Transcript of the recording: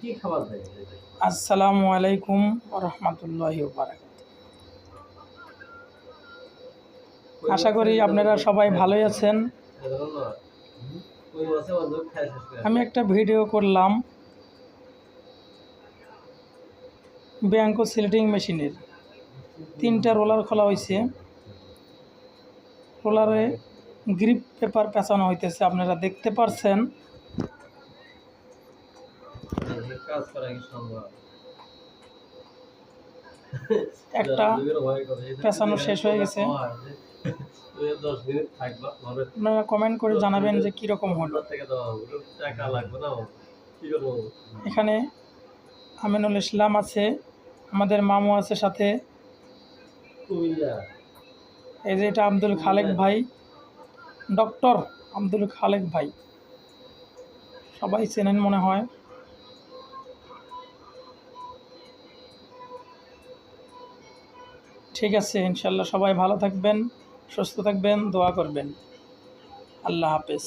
কি খাবার আসসালামু আলাইকুম রহমতুল্লাহ আশা করি আপনারা সবাই ভালোই আছেন। আমি একটা ভিডিও করলাম। ব্যাঙ্কো সিলেটিং মেশিনের। তিনটা রোলার খোলা হয়েছে রোলারে গ্রিপ পেপার পেঁচানো হইতেছে, আপনারা দেখতে পারছেন। মানুষের কাজ করা কি সম্ভব? একটা পেঁচানো শেষ হয়ে গেছে। আপনারা কমেন্ট করে জানাবেন যে কীরকম হলো। এখানে আমিনুল ইসলাম আছে আমাদের মামু আছে সাথে। এই যে এটা আব্দুল খালেক ভাই। ডক্টর আব্দুল খালেক ভাই। সবাই চেনেন মনে হয়। ঠিক আছে ইনশাল্লাহ সবাই ভালো থাকবেন সুস্থ থাকবেন দোয়া করবেন। আল্লাহ হাফেজ।